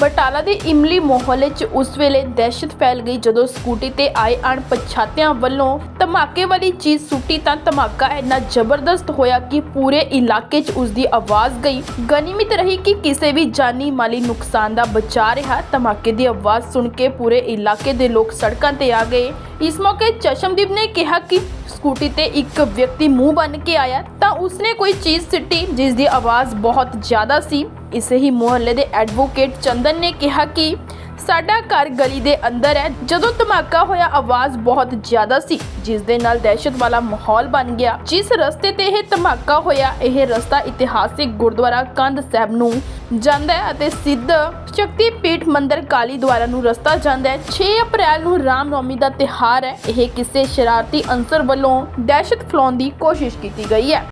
ਬਟਾਲਾ ਦੇ ਇਮਲੀ ਮੁਹੱਲੇ 'ਚ ਉਸ ਵੇਲੇ ਦਹਿਸ਼ਤ ਫੈਲ ਗਈ ਜਦੋਂ ਸਕੂਟੀ ਤੇ ਆਏ ਅਣਪਛਾਤਿਆਂ ਵੱਲੋਂ ਧਮਾਕੇ ਵਾਲੀ ਚੀਜ਼ ਸੁੱਟੀ ਤਾਂ ਧਮਾਕਾ ਇੰਨਾ ਜ਼ਬਰਦਸਤ ਹੋਇਆ ਕਿ ਪੂਰੇ ਇਲਾਕੇ 'ਚ ਉਸ ਦੀ ਆਵਾਜ਼ ਗਈ। ਗਨੀਮਤ ਰਹੀ ਕਿ ਕਿਸੇ ਵੀ ਜਾਨੀ ਮਾਲੀ ਨੁਕਸਾਨ ਦਾ ਬਚਾ ਰਿਹਾ, ਧਮਾਕੇ ਦੀ ਆਵਾਜ਼ ਸੁਣ ਕੇ ਪੂਰੇ ਇਲਾਕੇ ਦੇ ਲੋਕ ਸੜਕਾਂ ਤੇ ਆ ਗਏ। ਇਸ ਮੌਕੇ ਚਸ਼ਮਦੀਪ ਨੇ ਕਿਹਾ ਕਿ ਸਕੂਟੀ ਤੇ ਇੱਕ ਵਿਅਕਤੀ ਮੂੰਹ ਬੰਨ ਕੇ ਆਇਆ ਤਾਂ ਉਸਨੇ ਕੋਈ ਚੀਜ਼ ਸਿੱਟੀ ਜਿਸ ਦੀ ਆਵਾਜ਼ ਬਹੁਤ ਜ਼ਿਆਦਾ ਸੀ। ਇਸੇ ਹੀ ਮੁਹੱਲੇ ਦੇ ਐਡਵੋਕੇਟ ਚੰਦਨ ਨੇ ਕਿਹਾ ਕਿ ਸਾਡਾ ਘਰ ਗਲੀ ਦੇ ਅੰਦਰ ਹੈ। ਜਦੋਂ ਧਮਾਕਾ ਹੋਇਆ, ਆਵਾਜ਼ ਬਹੁਤ ਜ਼ਿਆਦਾ ਸੀ, ਜਿਸ ਦੇ ਨਾਲ ਦਹਿਸ਼ਤ ਵਾਲਾ ਮਾਹੌਲ ਬਣ ਗਿਆ। ਜਿਸ ਰਸਤੇ ਤੇ ਇਹ ਧਮਾਕਾ ਹੋਇਆ, ਇਹ ਰਸਤਾ ਇਤਿਹਾਸਿਕ ਗੁਰਦੁਆਰਾ ਕੰਧ ਸਾਹਿਬ ਨੂੰ ਜਾਂਦਾ ਹੈ ਅਤੇ ਸਿੱਧ ਸ਼ਕਤੀ ਪੀਠ ਮੰਦਰ ਕਾਲੀ ਦੁਆਰਾ ਨੂੰ ਰਸਤਾ ਜਾਂਦਾ ਹੈ। 6 ਅਪ੍ਰੈਲ ਨੂੰ ਰਾਮ ਨੌਮੀ ਦਾ ਤਿਹਾਰ ਹੈ। ਇਹ ਕਿਸੇ ਸ਼ਰਾਰਤੀ ਅੰਸਰ ਵੱਲੋਂ ਦਹਿਸ਼ਤ ਫੈਲਾਉਣ ਦੀ ਕੋਸ਼ਿਸ਼ ਕੀਤੀ ਗਈ ਹੈ।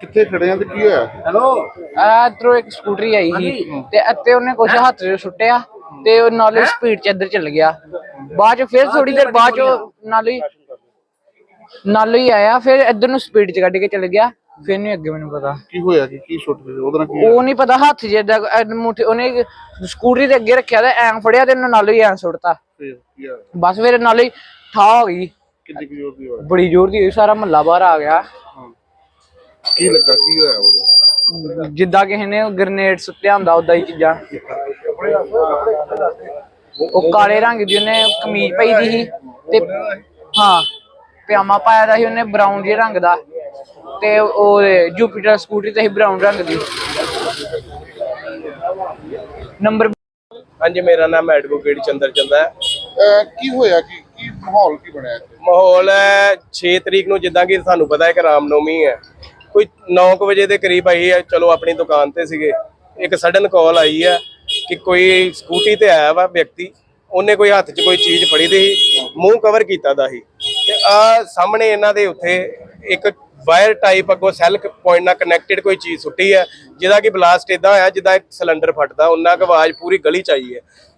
ਕਿੱਥੇ ਖੜੇ ਆ ਤੇ ਕੀ ਹੋਇਆ? ਹੈਲੋ? ਇਧਰੋਂ ਇੱਕ ਸਕੂਟਰੀ ਆਈ ਸੀ ਤੇ ਅੱਤੇ ਉਹਨੇ ਕੁਝ ਹੱਥ 'ਚ ਸੁੱਟਿਆ ਤੇ ਉਹ ਨਾਲੇ ਸਪੀਡ 'ਚ ਇੱਧਰ ਚੱਲ ਗਿਆ। ਬਾਅਦ 'ਚ ਫਿਰ ਥੋੜੀ ਦੇਰ ਬਾਅਦ 'ਚ ਉਹ ਨਾਲੇ ਹੀ- ਨਾਲੇ ਹੀ ਆਇਆ ਫਿਰ ਇੱਧਰ ਨੂੰ ਸਪੀਡ 'ਚ ਕੱਢ ਕੇ ਚੱਲ ਗਿਆ। ਫਿਰ ਨਹੀਂ ਅੱਗੇ ਮੈਨੂੰ ਪਤਾ। ਕੀ ਹੋਇਆ ਕੀ ਕੀ ਸੁੱਟ ਗਏ? ਉਹਦੇ ਕੀ ਉਹ ਨਹੀਂ ਪਤਾ ਹੱਥ ਜਿੱਦਾਂ ਮੁੱਠ ਉਹਨੇ ਸਕੂਟਰੀ ਦੇ ਅੱਗੇ ਰੱਖਿਆ ਤੇ ਐਂ ਫੜਿਆ ਤੇ ਉਹਨੇ ਨਾਲੇ ਹੀ ਐਂ ਸੁੱਟਤਾ। ਹੋਇਆ ਕੀ ਹੋਇਆ? ਬਸ ਫਿਰ ਨਾਲੇ ਹੀ ਠਾ ਹੋ ਗਈ। ਕਿੰਨੀ ਕੁ ਜ਼ੋਰ ਦੀ ਹੋਇਆ? ਬੜੀ ਜ਼ੋਰ ਦੀ ਹੋਈ ਸਾਰਾ ਮਹੱਲਾ ਬਾਹਰ ਆ ਗਿਆ। ਕੀ ਲੱਗਾ? ਕੀ ਹੋਇਆ ਉਹਦਾ ਜਿੱਦਾਂ ਕਿਸੇ ਨੇ ਗ੍ਰਨੇਡ ਸੁੱਟਿਆ ਹੁੰਦਾ ਉਦਾਂ ਹੀ ਚੀਜ਼ਾਂ। ਉਹ ਕਾਲੇ ਰੰਗ ਦੀ ਉਹਨੇ ਕਮੀਜ਼ ਪਾਈ ਦੀ ਸੀ ਤੇ ਹਾਂ ਪਜਾਮਾ ਪਾਇਆ ਦਾ ਸੀ ਉਹਨੇ ਬਰਾਊਨ ਜਿਹੇ ਰੰਗ ਦਾ ਤੇ ਉਹ ਜੁਪੀਟਰ ਸਕੂਟਰੀ ਤੇ ਸੀ ਬਰਾਊਨ ਰੰਗ ਦੀ। ਨੰਬਰ ਹਾਂਜੀ ਮੇਰਾ ਨਾਮ ਐਡਵੋਕੇਟ ਚੰਦਰ ਚੰਦਾ ਹੈ। ਅਹ ਕੀ ਹੋਇਆ? ਕੀ ਕੀ ਮਾਹੌਲ ਕੀ ਬਣਿਆ ਇੱਥੇ? ਮਾਹੌਲ ਹੈ 6 ਤਰੀਕ ਨੂੰ ਜਿੱਦਾਂ ਕਿ ਸਾਨੂੰ ਪਤਾ ਹੈ ਕਿ ਰਾਮਨੌਮੀ ਹੈ। ਕੋਈ 9 ਵਜੇ ਦੇ ਕਰੀਬ ਆਈ ਹੈ, ਚਲੋ ਆਪਣੀ ਦੁਕਾਨ ਤੇ ਸੀਗੇ। ਇੱਕ ਸਡਨ ਕਾਲ ਆਈ ਹੈ ਕਿ ਕੋਈ ਸਕੂਟੀ ਤੇ ਆਇਆ ਵਾ ਵਿਅਕਤੀ, ਉਹਨੇ ਕੋਈ ਹੱਥ 'ਚ ਕੋਈ ਚੀਜ਼ ਫੜੀ ਦੀ ਸੀ, ਮੂੰਹ ਕਵਰ ਕੀਤਾ ਦਾ ਸੀ। ਤੇ ਆ ਸਾਹਮਣੇ ਇਹਨਾਂ ਦੇ ਉੱਥੇ ਇੱਕ ਵਾਇਰ ਟਾਈਪ ਅੱਗੋਂ ਸੈੱਲ ਪੁਆਇੰਟ ਨਾਲ ਕਨੈਕਟਡ ਕੋਈ ਚੀਜ਼ ਸੁੱਟੀ ਹੈ, ਜਿਹਦਾ ਕਿ ਬਲਾਸਟ ਇਦਾਂ ਹੋਇਆ, ਜਿੱਦਾਂ ਇੱਕ ਸਿਲੰਡਰ ਫਟਦਾ, ਉਹਨਾਂ ਕੁ ਆਵਾਜ਼ ਪੂਰੀ ਗਲੀ ਚ ਆਈ ਹੈ।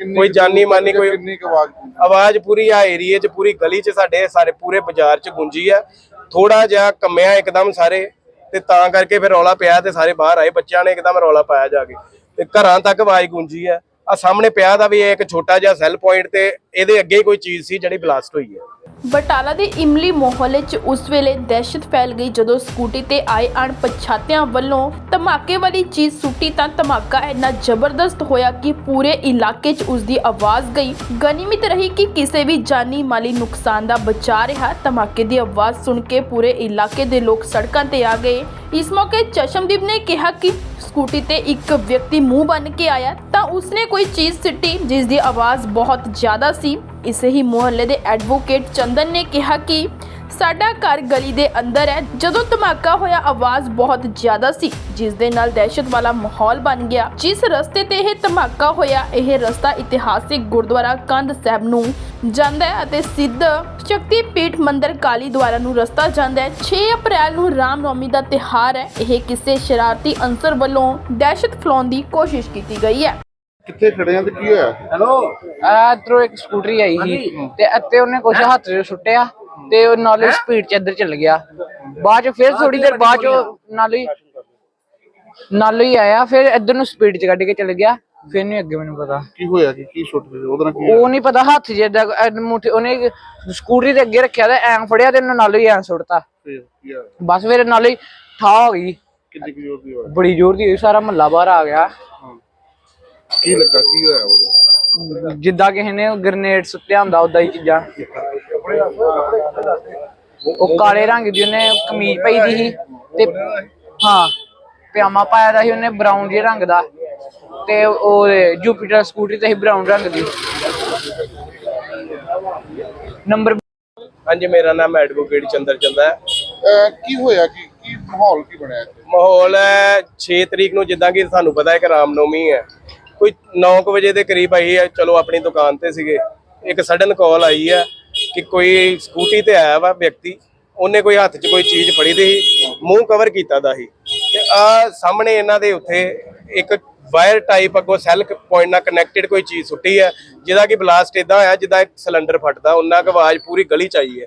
ਕੋਈ ਜਾਨੀ ਮਾਨੀ ਕੋਈ ਕਿੰਨੀ? ਆਵਾਜ਼ ਪੂਰੀ ਆ ਏਰੀਏ 'ਚ ਪੂਰੀ ਗਲੀ 'ਚ ਸਾਡੇ ਸਾਰੇ ਪੂਰੇ ਬਾਜ਼ਾਰ 'ਚ ਗੂੰਜੀ ਆ। ਥੋੜਾ ਜਿਹਾ ਕੰਮਿਆ ਇੱਕਦਮ ਸਾਰੇ ਤੇ ਤਾਂ ਕਰਕੇ ਫਿਰ ਰੌਲਾ ਪਿਆ ਤੇ ਸਾਰੇ ਬਾਹਰ ਆਏ। ਬੱਚਿਆਂ ਨੇ ਇੱਕਦਮ ਰੌਲਾ ਪਾਇਆ ਜਾ ਕੇ। ਤੇ ਘਰਾਂ ਤੱਕ ਆਵਾਜ਼ ਗੂੰਜੀ ਆ। ਆ ਸਾਹਮਣੇ ਪਿਆ ਦਾ ਵੀ ਇਹ ਇੱਕ ਛੋਟਾ ਜਿਹਾ ਸੈੱਲ ਪੁਆਇੰਟ ਤੇ ਇਹਦੇ ਅੱਗੇ ਕੋਈ ਚੀਜ਼ ਸੀ ਜਿਹੜੀ ਬਲਾਸਟ ਹੋਈ ਹੈ। ਬਟਾਲਾ ਦੇ ਇਮਲੀ ਮੁਹੱਲੇ 'ਚ ਉਸ ਵੇਲੇ ਦਹਿਸ਼ਤ ਫੈਲ ਗਈ ਜਦੋਂ ਸਕੂਟੀ ਤੇ ਆਏ ਅਣਪਛਾਤਿਆਂ ਵੱਲੋਂ ਧਮਾਕੇ ਵਾਲੀ ਚੀਜ਼ ਸੁੱਟੀ ਤਾਂ ਧਮਾਕਾ ਇੰਨਾ ਜ਼ਬਰਦਸਤ ਹੋਇਆ ਕਿ ਪੂਰੇ ਇਲਾਕੇ 'ਚ ਉਸ ਦੀ ਆਵਾਜ਼ ਗਈ। ਗਨੀਮਤ ਰਹੀ ਕਿ ਕਿਸੇ ਵੀ ਜਾਨੀ ਮਾਲੀ ਨੁਕਸਾਨ ਦਾ ਬਚਾ ਰਿਹਾ। ਧਮਾਕੇ ਦੀ ਆਵਾਜ਼ ਸੁਣ ਕੇ ਪੂਰੇ ਇਲਾਕੇ ਦੇ ਲੋਕ ਸੜਕਾਂ ਤੇ ਆ ਗਏ। ਇਸ ਮੌਕੇ ਚਸ਼ਮਦੀਪ ਨੇ ਕਿਹਾ ਕਿ ਸਕੂਟੀ ਤੇ ਇੱਕ ਵਿਅਕਤੀ ਮੂੰਹ ਬੰਨ ਕੇ ਆਇਆ, ਤਾਂ ਉਸਨੇ ਕੋਈ ਚੀਜ਼ ਸਿੱਟੀ ਜਿਸ ਦੀ ਆਵਾਜ਼ ਬਹੁਤ ਜ਼ਿਆਦਾ ਸੀ। ਇਸੇ ਹੀ ਮੁਹੱਲੇ ਦੇ ਐਡਵੋਕੇਟ ਚੰਦਨ ਨੇ ਕਿਹਾ ਕਿ ਸਾਡਾ ਘਰ ਗਲੀ ਦੇ ਅੰਦਰ ਹੈ। ਜਦੋਂ ਧਮਾਕਾ ਹੋਇਆ ਆਵਾਜ਼ ਬਹੁਤ ਜ਼ਿਆਦਾ ਸੀ ਜਿਸ ਦੇ ਨਾਲ ਦਹਿਸ਼ਤ ਵਾਲਾ ਮਾਹੌਲ ਬਣ ਗਿਆ। ਜਿਸ ਰਸਤੇ ਤੇ ਇਹ ਧਮਾਕਾ ਹੋਇਆ ਇਹ ਰਸਤਾ ਇਤਿਹਾਸਿਕ ਗੁਰਦੁਆਰਾ ਕੰਧ ਸਾਹਿਬ ਨੂੰ ਜਾਂਦਾ ਹੈ ਅਤੇ ਸਿੱਧ ਸ਼ਕਤੀ ਪੀਠ ਮੰਦਰ ਕਾਲੀ ਦੁਆਰਾ ਨੂੰ ਰਸਤਾ ਜਾਂਦਾ ਹੈ। 6 ਅਪ੍ਰੈਲ ਨੂੰ ਰਾਮ ਨੌਮੀ ਦਾ ਤਿਹਾਰ ਹੈ। ਇਹ ਕਿਸੇ ਸ਼ਰਾਰਤੀ ਅੰਸਰ ਵੱਲੋਂ ਦਹਿਸ਼ਤ ਫੈਲਾਉਣ ਦੀ ਕੋਸ਼ਿਸ਼ ਕੀਤੀ ਗਈ ਹੈ। ਕਿੱਥੇ ਖੜੇ ਆ ਤੇ ਕੀ ਹੋਇਆ? ਹੈਲੋ ਇਧਰੋਂ ਇੱਕ ਸਕੂਟਰੀ ਆਈ ਸੀ ਤੇ ਅੱਤੇ ਉਹਨੇ ਕੁਝ ਹੱਥ 'ਚ ਸੁੱਟਿਆ। ਤੇ ਉਹ ਨਾਲੇ ਸਪੀਡ 'ਚ ਇੱਧਰ ਚੱਲ ਗਿਆ। ਬਾਅਦ 'ਚ ਫਿਰ ਥੋੜੀ ਦੇਰ ਬਾਅਦ 'ਚ ਨਾਲੇ ਹੀ- ਨਾਲੇ ਹੀ ਆਇਆ ਫਿਰ ਇੱਧਰ ਨੂੰ ਸਪੀਡ 'ਚ ਕੱਢ ਕੇ ਚੱਲ ਗਿਆ। ਫਿਰ ਨਹੀਂ ਅੱਗੇ ਮੈਨੂੰ ਪਤਾ। ਕੀ ਹੋਇਆ ਕੀ ਕੀ ਸੁੱਟ ਗਏ? ਉਹਦੇ ਕੀ? ਉਹ ਨਹੀਂ ਪਤਾ ਹੱਥ ਜਿੱਦਾਂ ਮੁੱਠ ਉਹਨੇ ਸਕੂਟਰੀ ਦੇ ਅੱਗੇ ਰੱਖਿਆ ਤੇ ਐਂ ਫੜਿਆ ਤੇ ਨਾਲੇ ਹੀ ਐਂ ਸੁੱਟਤਾ। ਫਿਰ ਕੀ ਹੋਇਆ? ਬਸ ਫਿਰ ਨਾਲੇ ਹੀ ਠਾ ਹੋ ਗਈ। ਕਿੰਨੀ ਕੁ ਜ਼ੋਰ ਦੀ ਹੋਇਆ? ਬੜੀ ਜ਼ੋਰ ਦੀ ਹੋਈ ਸਾਰਾ ਮਹੱਲਾ ਬਾਹਰ ਆ ਗਿਆ। ਹਾਂ। ਕੀ ਲੱਗਾ? ਕੀ ਹੋਇਆ ਉਹਦਾ? ਜਿੱਦਾਂ ਕਿਸੇ ਨੇ ਗ੍ਰਨੇਡ ਸੁੱਟਿਆ ਹੁੰਦਾ ਉਦਾਂ ਹੀ ਚੀਜ਼ਾਂ। ਉਹ ਕਾਲੇ ਰੰਗ ਦੀ ਉਹਨੇ ਕਮੀਜ਼ ਪਾਈ ਦੀ ਸੀ ਤੇ ਹਾਂ ਪਜਾਮਾ ਪਾਇਆ ਦਾ ਸੀ ਉਹਨੇ ਬਰਾਊਨ ਜਿਹੇ ਰੰਗ ਦਾ ਤੇ ਉਹ ਜੁਪੀਟਰ ਸਕੂਟਰੀ ਤੇ ਸੀ ਬਰਾਊਨ ਰੰਗ ਦੀ। ਨੰਬਰ ਹਾਂਜੀ ਮੇਰਾ ਨਾਮ ਐਡਵੋਕੇਟ ਚੰਦਰ ਚੰਦਾ ਹੈ। ਕੀ ਹੋਇਆ? ਕੀ ਕੀ ਮਾਹੌਲ ਕੀ ਬਣਿਆ ਇੱਥੇ? ਮਾਹੌਲ ਹੈ 6 ਤਰੀਕ ਨੂੰ ਜਿੱਦਾਂ ਕਿ ਸਾਨੂੰ ਪਤਾ ਹੈ ਕਿ ਰਾਮਨੌਮੀ ਹੈ। ਕੋਈ 9 ਵਜੇ ਦੇ ਕਰੀਬ ਆਈ ਹੈ ਚਲੋ ਆਪਣੀ ਦੁਕਾਨ ਤੇ ਸੀਗੇ। ਇੱਕ ਸਡਨ ਕਾਲ ਆਈ ਹੈ ਕਿ ਕੋਈ ਸਕੂਟੀ ਤੇ ਆਇਆ ਵਾ ਵਿਅਕਤੀ, ਉਹਨੇ ਕੋਈ ਹੱਥ 'ਚ ਕੋਈ ਚੀਜ਼ ਫੜੀ ਦੀ ਮੂੰਹ ਕਵਰ ਕੀਤਾ ਦਾ ਸੀ। ਤੇ ਆ ਸਾਹਮਣੇ ਇਹਨਾਂ ਦੇ ਉੱਥੇ ਇੱਕ ਵਾਇਰ ਟਾਈਪ ਅੱਗੋਂ ਸੈੱਲ ਪੁਆਇੰਟ ਨਾਲ ਕਨੈਕਟਡ ਕੋਈ ਚੀਜ਼ ਸੁੱਟੀ ਹੈ, ਜਿਹਦਾ ਕਿ ਬਲਾਸਟ ਇਦਾਂ ਹੋਇਆ, ਜਿੱਦਾਂ ਇੱਕ ਸਿਲੰਡਰ ਫਟਦਾ, ਉਹਨਾਂ ਕੁ ਆਵਾਜ਼ ਪੂਰੀ ਗਲੀ ਚ ਆਈ ਹੈ।